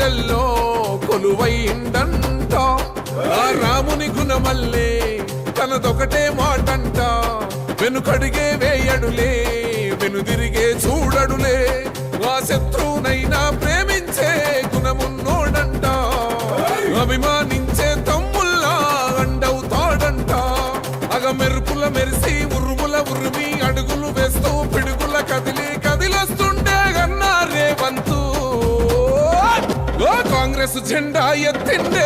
గుండెల్లో కొలువైందంట. ఆ రాముని గుణమల్లే తనదొకటే మాటంట. వెనుకడిగే వేయడులే వెనుదిరిగే చూడడులే. ఆ శత్రువునైనా ప్రేమించే గుణమున్నోడంట. అభిమానించే తమ్ముల్లా అండవుతాడంట అగ మెరుపుల మెరిసి ఉరుముల ఉరుమి പ്രസിഡന്റായതിന്റെ